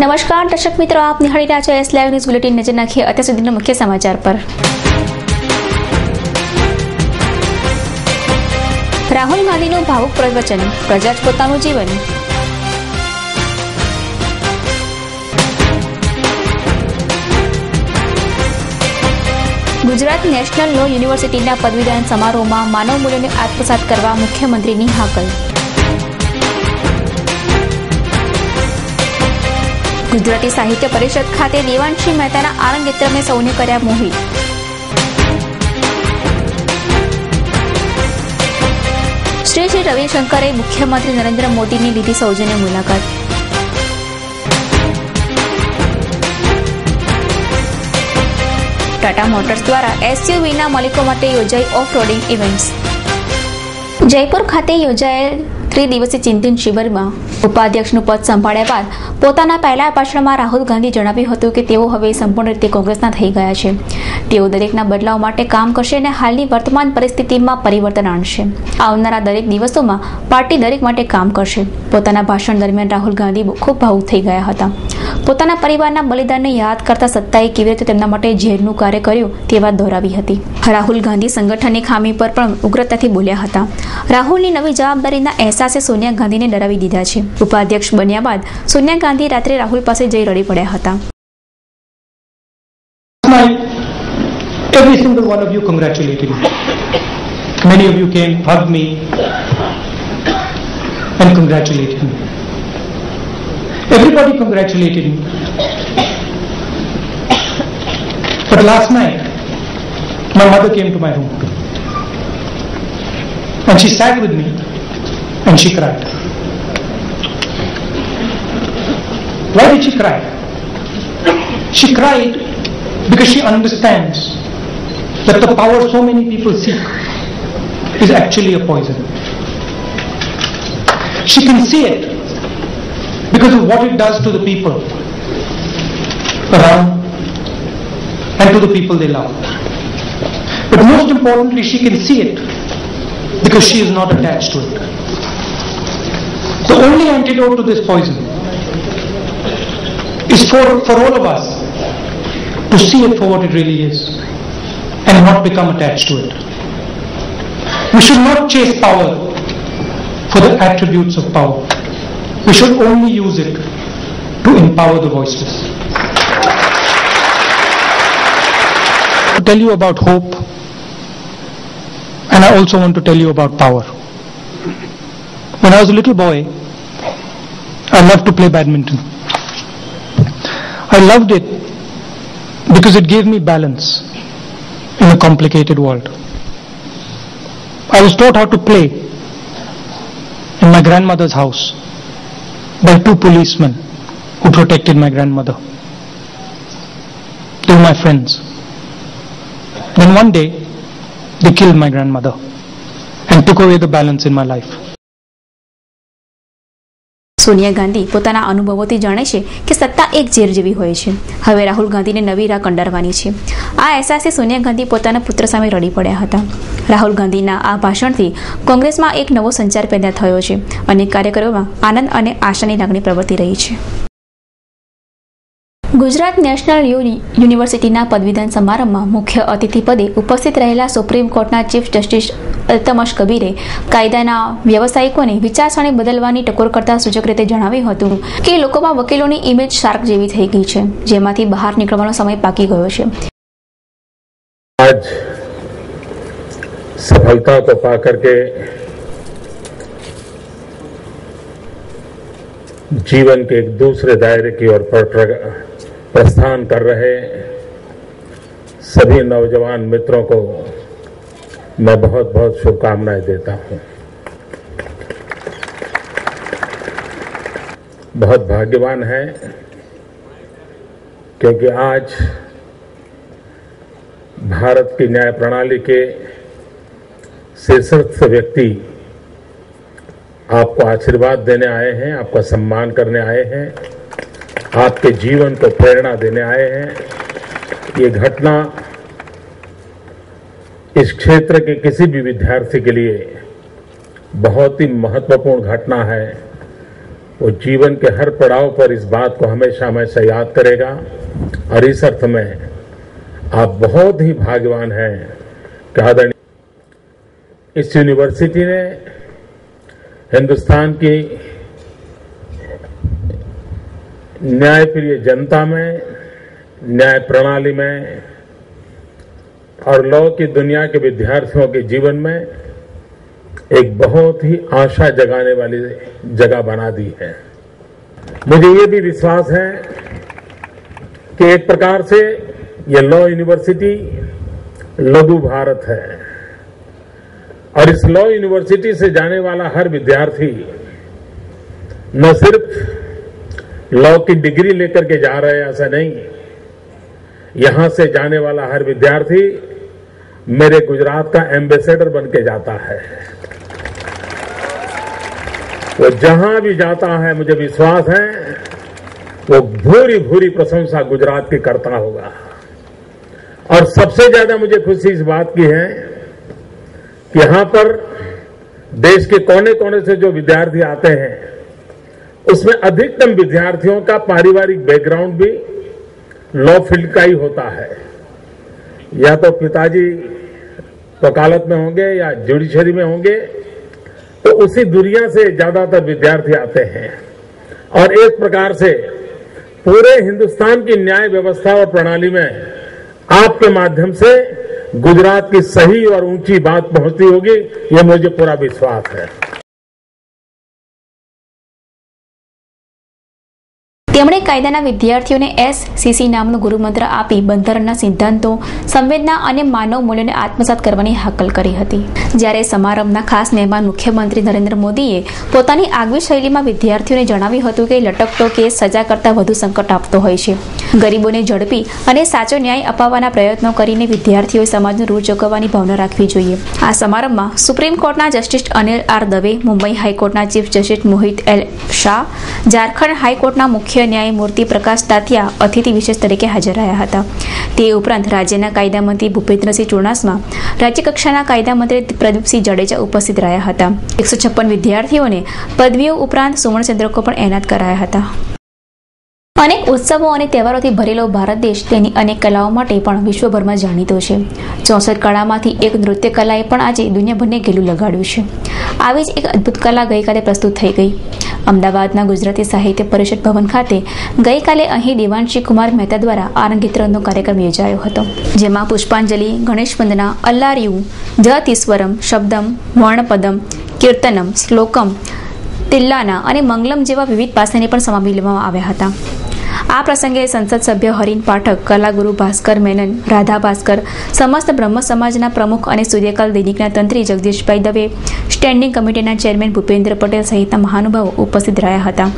નમસ્કાર, દર્શક મિત્રો, આપ નિહાળી રહ્યા છો એસ લાઈવ ન્યૂઝ બુલેટિન નજર નાખીએ અત્યાર સુધીના મુખ્ય સમાચાર પર. રાહુલ ગાંધીનું ભાવુક પ્રવચન, પ્રજા જ પોતાનું જીવન. ગુજરાત નેશનલ લો યુનિવર્સિટીના પદવીદાન સમારોહમાં માનવ મૂલ્યોને આત્મસાત કરવા મુખ્યમંત્રીની હાકલ. ગુજરાતી સાહિત્ય પરિષદ ખાતે દેવાંશી મહેતાના આરંગેત્રમે સૌને કર્યા મોહિત શ્રી શ્રી રવિશંકરે મુખ્યમંત્રી નરેન્દ્ર મોદીની લીધી સૌજન્ય મુલાકાત. ટાટા મોટર્સ દ્વારા એસયુવીના માલિકો માટે યોજાઈ ઓફ રોડિંગ ઇવેન્ટ્સ. જયપુર ખાતે યોજાયેલ ત્રિદિવસીય ચિંતન શિબિરમાં ઉપાધ્યક્ષનું પદ સંભાળ્યા બાદ પોતાના પહેલા ભાષણમાં રાહુલ ગાંધી જણાવ્યું હતું કે તેઓ હવે સંપૂર્ણ રીતે કોંગ્રેસના થઈ ગયા છે. તેઓ દરેકના બદલાવ માટે કામ કરશે અને હાલની વર્તમાન પરિસ્થિતિમાં પરિવર્તન આણશે. આવનારા દરેક દિવસોમાં પાર્ટી દરેક માટે કામ કરશે. પોતાના ભાષણ દરમિયાન રાહુલ ગાંધી ખૂબ ભાવુક થઈ ગયા હતા. પોતાના પરિવારના બલિદાનને યાદ કરતા સત્તાએ કેવી રીતે તેમના માટે ઝેરનું કાર્ય કર્યું તે વાત દોહરાવી હતી. રાહુલ ગાંધી સંગઠનની ખામી પર પણ ઉગ્રતાથી બોલ્યા હતા. રાહુલની નવી જવાબદારીના અહેસાસે સોનિયા ગાંધીને ડરાવી દીધા છે. ઉપાધ્યક્ષ બન્યા બાદ સોનિયા ગાંધી રાત્રે રાહુલ પાસે જઈ રડી પડ્યા હતા night, every single one of you congratulated me. Many of you came, hugged me, and congratulated me. Everybody congratulated me. But last night, my mother came to my room. And she sat with me and she cried. Why did she cry? She cried because she understands that the power so many people seek is actually a poison. She can see it because of what it does to the people around and to the people they love. But most importantly, she can see it because she is not attached to it. The only antidote to this poison is for, for all of us to see it for what it really is and not become attached to it. We should not chase power for the attributes of power. We should only use it to empower the voiceless. To tell you about hope, and I also want to tell you about power. When I was a little boy, I loved to play badminton. I loved it because it gave me balance in a complicated world. I was taught how to play in my grandmother's house by two policemen who protected my grandmother. They were my friends. Then one day, they killed my grandmother and took away the balance in my life. Sonia Gandhi પોતાના અનુભવોથી જાણે છે કે સત્તા એક ઝેર જેવી હોય છે. હવે રાહુલ ગાંધીને નવી રાહ કંડારવાની છે. આ અહેસાસે સોનિયા ગાંધી પોતાના પુત્ર સામે રડી પડ્યા હતા. રાહુલ ગાંધીના આ ભાષણથી કોંગ્રેસમાં એક નવો સંચાર પેદા થયો છે અને કાર્યકરોમાં આનંદ અને આશાની લાગણી પ્રવર્તી રહી છે. ગુજરાત નેશનલ યુ- યુનિવર્સિટીના પદવીદાન સમારંભમાં મુખ્ય અતિથિ પદે ઉપસ્થિત રહેલા સુપ્રીમ કોર્ટના ચીફ જસ્ટિસ અલ્તમશ કબીરે કાયદાના વ્યવસાયિકોને વિચારસરણી બદલવાની ટકોર કરતા સૂચક રીતે જણાવ્યું હતું કે લોકોમાં વકીલોની ઇમેજ શાર્ક જેવી થઈ ગઈ છે જેમાંથી બહાર નીકળવાનો સમય પાકી ગયો છે आज सफलता को पाकर के जीवन के एक दूसरे दायरे की ओर पर प्र- प्रस्थान कर रहे सभी नौजवान मित्रों को मैं बहुत बहुत शुभकामनाएँ देता हूँ। बहुत भाग्यवान है, क्योंकि आज भारत की न्याय प्रणाली के शीर्षस्थ व्यक्ति आपको आशीर्वाद देने आए हैं, आपका सम्मान करने आए हैं। आपके जीवन को प्रेरणा देने आए हैं। ये घटना इस क्षेत्र के किसी भी विद्यार्थी के लिए बहुत ही महत्वपूर्ण घटना है। वो जीवन के हर पड़ाव पर इस बात को हमेशा हमेशा याद करेगा और इस अर्थ में आप बहुत ही भाग्यवान हैं कि आदरणीय इस यूनिवर्सिटी ने हिंदुस्तान की न्यायप्रिय जनता में, न्याय प्रणाली में, और लॉ की दुनिया के विद्यार्थियों के जीवन में एक बहुत ही आशा जगाने वाली जगह बना दी है। मुझे ये भी विश्वास है कि एक प्रकार से ये लॉ यूनिवर्सिटी लघु भारत है। और इस लॉ यूनिवर्सिटी से जाने वाला हर विद्यार्थी न सिर्फ़ लॉ की डिग्री लेकर के जा रहे हैं, ऐसा नहीं यहाँ से जाने वाला हर विद्यार्थी मेरे गुजरात का एम्बेसडर बन के जाता है। वो जहाँ भी जाता है, मुझे विश्वास है, वो भूरी भूरी प्रशंसा गुजरात की करता होगा। और सबसे ज़्यादा मुझे खुशी इस बात की है कि यहाँ पर देश के कोने कोने से जो विद्यार्थी आते हैं उसमें अधिकतम विद्यार्थियों का पारिवारिक बैकग्राउंड भी लॉ फ़ील्ड का ही होता है। या तो पिताजी वकालत में होंगे या जुडिशरी में होंगे तो उसी दुनिया से ज़्यादातर विद्यार्थी आते हैं। और एक प्रकार से पूरे हिंदुस्तान की न्याय व्यवस्था और प्रणाली में आपके माध्यम से गुजरात की सही और ऊँची बात पहुँचती होगी, ये मुझे पूरा विश्वास है। તેમણે કાયદાના વિદ્યાર્થીઓને એસસીસી નામનું ગુરુમંત્ર આપી બંધારણના સિદ્ધાંતો, સંવેદના અને માનવ મૂલ્યોને આત્મસાત કરવાની હાકલ કરી હતી. જ્યારે સમારંભના ખાસ મહેમાન મુખ્યમંત્રી નરેન્દ્ર મોદીએ પોતાની આગવી શૈલીમાં વિદ્યાર્થીઓને જણાવ્યું હતું કે લટકતો કેસ સજા કરતાં વધુ સંકટ આપતો હોય છે. ગરીબોને ઝડપી અને સાચો ન્યાય અપાવવાના પ્રયત્નો કરીને વિદ્યાર્થીઓએ સમાજનું રૂળ ચૂકવવાની ભાવના રાખવી જોઈએ. આ સમારંભમાં સુપ્રીમ કોર્ટના જસ્ટિસ અનિલ આર દવે, મુંબઈ હાઈકોર્ટના chief justice Mohit L Shah, Jharkhand હાઈકોર્ટના મુખ્ય ન્યાયમૂર્તિ પ્રકાશ તાથિયા અતિથિ વિશેષ તરીકે હાજર રહ્યા હતા. તે ઉપરાંત રાજ્યના કાયદામંત્રી ભૂપેન્દ્રસિંહ ચુડાસમા, રાજ્યકક્ષાના કાયદામંત્રી પ્રદીપસિંહ જાડેજા ઉપસ્થિત રહ્યા હતા. એકસો છપ્પન વિદ્યાર્થીઓને પદવીઓ ઉપરાંત સુવર્ણચંદ્રકો પણ એનાયત કરાયા હતા. અનેક ઉત્સવો અને તહેવારોથી ભરેલો ભારત દેશ તેની અનેક કલાઓ માટે પણ વિશ્વભરમાં જાણીતો છે. ચોસઠ કળામાંથી એક નૃત્ય કલાએ પણ આજે દુનિયાભરને ગેલું લગાડ્યું છે. આવી જ એક અદ્ભુત કલા ગઈકાલે પ્રસ્તુત થઈ ગઈ. અમદાવાદના ગુજરાતી સાહિત્ય પરિષદ ભવન ખાતે ગઈકાલે અહીં દેવાંશી કુમાર મહેતા દ્વારા આરંગીત્રનો કાર્યક્રમ યોજાયો હતો, જેમાં પુષ્પાંજલિ, ગણેશ વંદના, અલ્લારિયુ જતીશ્વરમ શબ્દમ, વર્ણપદમ, કીર્તનમ, શ્લોકમ, તિલ્લાના અને મંગલમ જેવા વિવિધ પાસાને પણ સમાવી લેવામાં આવ્યા હતા. આ પ્રસંગે સંસદ સભ્ય હરીન પાઠક, કલાગુરુ ભાસ્કર મેનન, રાધા ભાસ્કર, સમસ્ત બ્રહ્મ સમાજના પ્રમુખ અને સૂર્યકાલ દૈનિકના તંત્રી જગદીશભાઈ દવે સ્ટેન્ડિંગ કમિટીના ચેરમેન ભૂપેન્દ્ર પટેલ સહિતના મહાનુભાવો ઉપસ્થિત રહ્યા હતા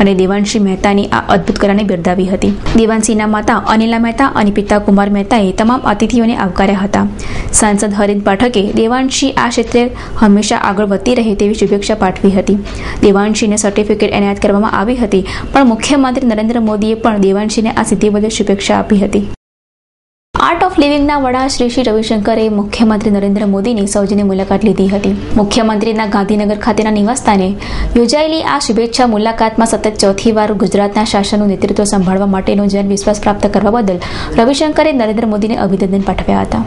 અને દેવાંશી મહેતાની આ અદ્ભુત કલાને બિરદાવી હતી. દેવાંશીના માતા અનિલા મહેતા અને પિતા કુમાર મહેતાએ તમામ અતિથિઓને આવકાર્યા હતા. સાંસદ હરીન પાઠકે દેવાંશી આ ક્ષેત્રે હંમેશા આગળ વધતી રહે તેવી શુભેચ્છા પાઠવી હતી. દેવાંશીને સર્ટિફિકેટ એનાયત કરવામાં આવી હતી, પણ મુખ્યમંત્રી નરેન્દ્ર મોદીએ પણ દેવાંશીને આ સિદ્ધિ બદલ શુભેચ્છા આપી હતી. આર્ટ ઓફ લિવિંગના વડા શ્રી શ્રી રવિશંકરે મુખ્યમંત્રી નરેન્દ્ર મોદીની સૌજન્ય મુલાકાત લીધી હતી. મુખ્યમંત્રીના ગાંધીનગર ખાતેના નિવાસસ્થાને યોજાયેલી આ શુભેચ્છા મુલાકાતમાં સતત ચોથી વાર ગુજરાતના શાસનનું નેતૃત્વ સંભાળવા માટેનો જન વિશ્વાસ પ્રાપ્ત કરવા બદલ રવિશંકરે નરેન્દ્ર મોદીને અભિનંદન પાઠવ્યા હતા.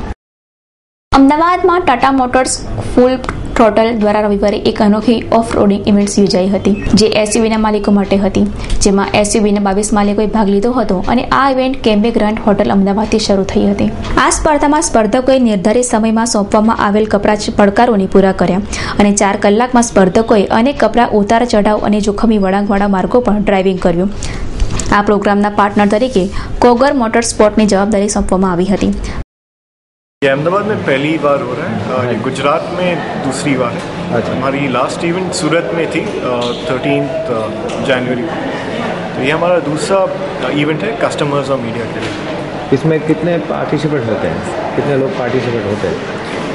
અમદાવાદમાં ટાટા મોટર્સ ફૂલ ટોટલ દ્વારા રવિવારે એક અનોખી ઓફ રોડિંગ ઇવેન્ટ્સ યોજાઈ હતી, જે એસયુવીના માલિકો માટે હતી. જેમાં એસયુવીના બાવીસ માલિકોએ ભાગ લીધો હતો અને આ ઇવેન્ટ કેમ્બે ગ્રાન્ડ હોટલ અમદાવાદથી શરૂ થઈ હતી. આ સ્પર્ધામાં સ્પર્ધકોએ નિર્ધારિત સમયમાં સોંપવામાં આવેલ કપડા પડકારોને પૂરા કર્યા અને ચાર કલાકમાં સ્પર્ધકોએ અનેક કપડાં ઉતાર ચઢાવ અને જોખમી વળાંકવાળા માર્ગો પણ ડ્રાઇવિંગ કર્યું. આ પ્રોગ્રામના પાર્ટનર તરીકે કોગર મોટર સ્પોર્ટની જવાબદારી સોંપવામાં આવી હતી. અમદાવાદ મેં પહેલી વાર હો રહા ये गुजरात में दूसरी बार। है अच्छा। हमारी लास्ट इवेंट सूरत में थी थर्टीन जनवरी तो ये हमारा दूसरा इवेंट है कस्टमर्स और मीडिया के लिए। इसमें कितने पार्टिसिपेंट होते हैं? कितने लोग पार्टिसिपेट होते हैं?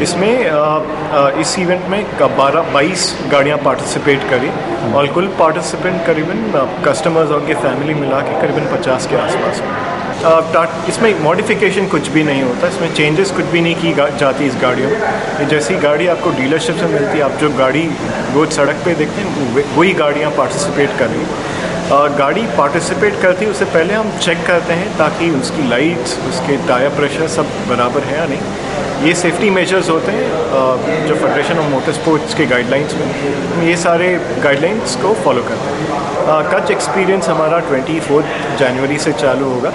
इसमें इस इवेंट में बारह बाईस गाड़ियाँ पार्टिसिपेट करी और कुल पार्टिसिपेंट करीबन कस्टमर्स और उनके फैमिली मिला के करीबन पचास के आसपास। इसमें मॉडिफिकेशन कुछ भी नहीं होता। इसमें चेंजेस कुछ भी नहीं की जाती इस गाड़ियों में। जैसी गाड़ी आपको डीलरशिप से मिलती है, आप जो गाड़ी रोज सड़क पे देखते हैं वही गाड़ियाँ पार्टिसिपेट कर रही हैं। गाड़ी पार्टिसिपेट करती है, उससे पहले हम चेक करते हैं ताकि उसकी लाइट्स उसके टायर प्रेशर सब बराबर है या नहीं। ये सेफ्टी मेजर्स होते हैं जो फेडरेशन ऑफ़ मोटर स्पोर्ट्स के गाइडलाइंस में। हम ये सारे गाइडलाइंस को फॉलो करते हैं। कच एक्सपीरियंस हमारा ट्वेंटी जनवरी से चालू होगा।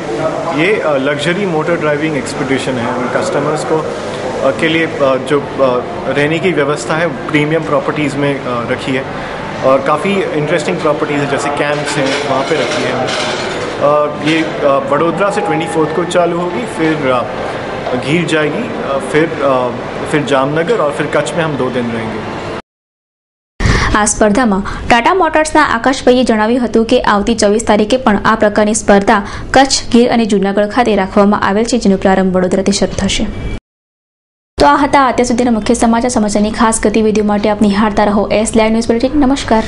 ये लग्जरी मोटर ड्राइविंग एक्सपीडिशन है कस्टमर्स को के लिए जो रहने की व्यवस्था है प्रीमियम प्रॉपर्टीज़ में रखी है। और काफ़ी इंटरेस्टिंग प्रॉपर्टीज़ है, जैसे कैंप्स हैं, वहाँ पे रखी है ये वडोदरा से ट्वेंटी को चालू होगी, फिर घीर जाएगी अ, फिर अ, फिर जामनगर और फिर कच्छ में हम दो दिन रहेंगे આ સ્પર્ધામાં ટાટા મોટર્સના આકાશભાઈએ જણાવ્યું હતું કે આવતી ચોવીસ તારીખે પણ આ પ્રકારની સ્પર્ધા કચ્છ ગીર અને જૂનાગઢ ખાતે રાખવામાં આવેલ છે જેનો પ્રારંભ વડોદરાથી શરૂ થશે તો આ હતા અત્યાર સુધીના મુખ્ય સમાચાર સમાચારની ખાસ ગતિવિધિઓ માટે આપ નિહાળતા રહો એસ લાઈવ ન્યૂઝ બુલેટિન નમસ્કાર